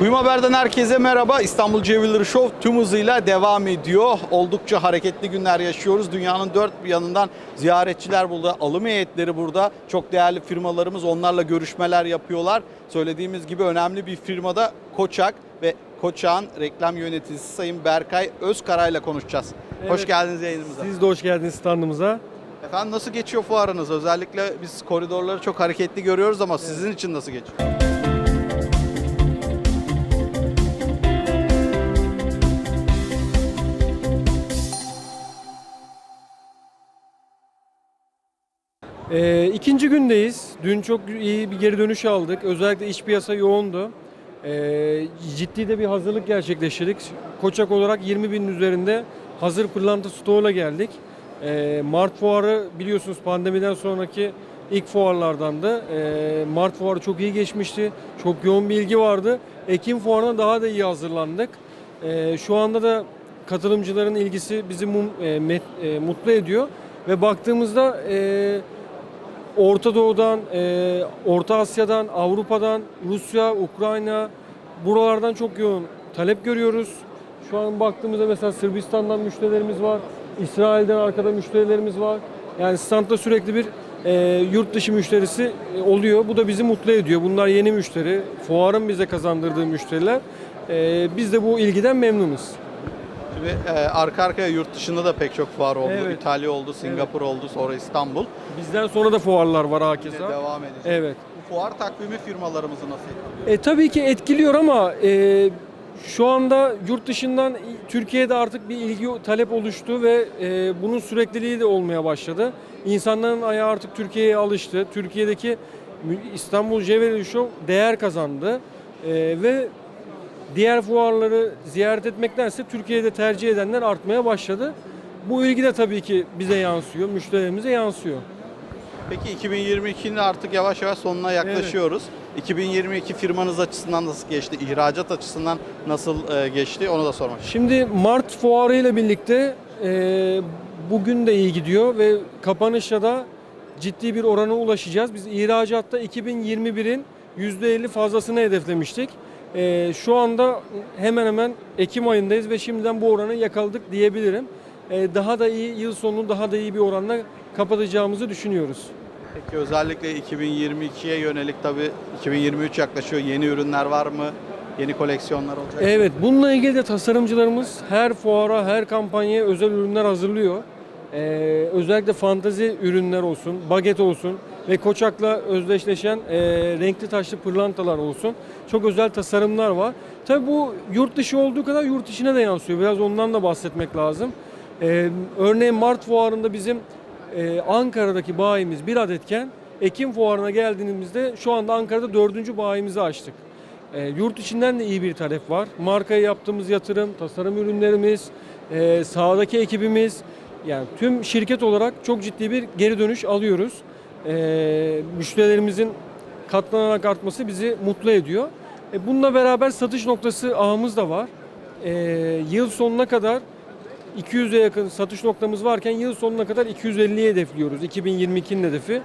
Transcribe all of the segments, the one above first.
Kuyum Haber'den herkese merhaba. İstanbul Jewelry Show tüm hızıyla devam ediyor. Oldukça hareketli günler yaşıyoruz. Dünyanın dört bir yanından ziyaretçiler burada, alım heyetleri burada. Çok değerli firmalarımız onlarla görüşmeler yapıyorlar. Söylediğimiz gibi önemli bir firmada Koçak ve Koçak'ın reklam yöneticisi Sayın Berkay Özkaray'la konuşacağız. Hoş Evet. geldiniz yayınımıza. Siz de hoş geldiniz standımıza. Efendim nasıl geçiyor fuarınız? Özellikle biz koridorları çok hareketli görüyoruz ama sizin için nasıl geçiyor? Ee, ikinci gündeyiz. Dün çok iyi bir geri dönüş aldık. Özellikle iç piyasa yoğundu. Ee, ciddi de bir hazırlık gerçekleştirdik. Koçak olarak 20 binin üzerinde hazır pırlanta stoğuyla geldik. Ee, Mart fuarı biliyorsunuz pandemiden sonraki ilk fuarlardandı. Ee, Mart fuarı çok iyi geçmişti. Çok yoğun bir ilgi vardı. Ekim fuarına daha da iyi hazırlandık. Ee, şu anda da katılımcıların ilgisi bizi mum- e, met- e, mutlu ediyor. Ve baktığımızda e, Orta Doğu'dan, e, Orta Asya'dan, Avrupa'dan, Rusya, Ukrayna buralardan çok yoğun talep görüyoruz. Şu an baktığımızda mesela Sırbistan'dan müşterilerimiz var, İsrail'den arkada müşterilerimiz var. Yani standta sürekli bir e, yurt dışı müşterisi e, oluyor. Bu da bizi mutlu ediyor. Bunlar yeni müşteri, fuarın bize kazandırdığı müşteriler. E, biz de bu ilgiden memnunuz. Şimdi e, arka arkaya yurt dışında da pek çok fuar oldu. Evet. İtalya oldu, Singapur oldu, sonra İstanbul. Bizden sonra da fuarlar var Yine hakeza. devam edecek. Evet. Bu fuar takvimi firmalarımızı nasıl etkiliyor? E, tabii ki etkiliyor ama e, şu anda yurt dışından Türkiye'de artık bir ilgi talep oluştu ve e, bunun sürekliliği de olmaya başladı. İnsanların ayağı artık Türkiye'ye alıştı. Türkiye'deki İstanbul Jewelry Show değer kazandı E, ve diğer fuarları ziyaret etmektense Türkiye'de tercih edenler artmaya başladı. Bu ilgi de tabii ki bize yansıyor, müşterilerimize yansıyor. Peki 2022'nin artık yavaş yavaş sonuna yaklaşıyoruz. 2022 firmanız açısından nasıl geçti? İhracat açısından nasıl e, geçti? Onu da sormak istiyorum. Şimdi Mart fuarı ile birlikte e, bugün de iyi gidiyor ve kapanışta da ciddi bir orana ulaşacağız. Biz ihracatta 2021'in %50 fazlasını hedeflemiştik. E, şu anda hemen hemen Ekim ayındayız ve şimdiden bu oranı yakaladık diyebilirim. E, daha da iyi, yıl sonunu daha da iyi bir oranla kapatacağımızı düşünüyoruz. Peki özellikle 2022'ye yönelik tabii 2023 yaklaşıyor. Yeni ürünler var mı? Yeni koleksiyonlar olacak mı? Evet, bununla ilgili de tasarımcılarımız her fuara, her kampanyaya özel ürünler hazırlıyor. Ee, özellikle fantazi ürünler olsun, baget olsun ve koçakla özdeşleşen e, renkli taşlı pırlantalar olsun. Çok özel tasarımlar var. Tabii bu yurt dışı olduğu kadar yurt içine de yansıyor. Biraz ondan da bahsetmek lazım. Ee, örneğin Mart fuarında bizim e, Ankara'daki bayimiz bir adetken Ekim fuarına geldiğimizde şu anda Ankara'da dördüncü bayimizi açtık. E, yurt içinden de iyi bir talep var. Markaya yaptığımız yatırım, tasarım ürünlerimiz, e, sahadaki ekibimiz, yani tüm şirket olarak çok ciddi bir geri dönüş alıyoruz. E, müşterilerimizin katlanarak artması bizi mutlu ediyor. E, bununla beraber satış noktası ağımız da var. E, yıl sonuna kadar 200'e yakın satış noktamız varken yıl sonuna kadar 250'ye hedefliyoruz. 2022'nin hedefi.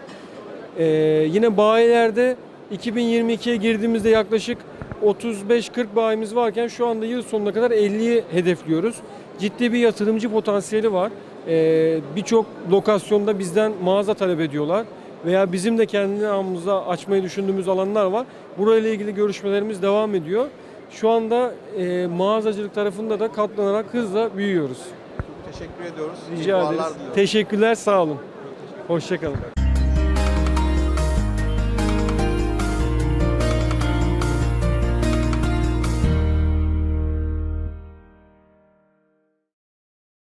Ee, yine bayilerde 2022'ye girdiğimizde yaklaşık 35-40 bayimiz varken şu anda yıl sonuna kadar 50'yi hedefliyoruz. Ciddi bir yatırımcı potansiyeli var. Ee, Birçok lokasyonda bizden mağaza talep ediyorlar. Veya bizim de kendi namımıza açmayı düşündüğümüz alanlar var. Burayla ilgili görüşmelerimiz devam ediyor. Şu anda e, mağazacılık tarafında da katlanarak hızla büyüyoruz. Teşekkür ediyoruz. Rica ederiz. Teşekkürler, sağ olun. Hoşçakalın.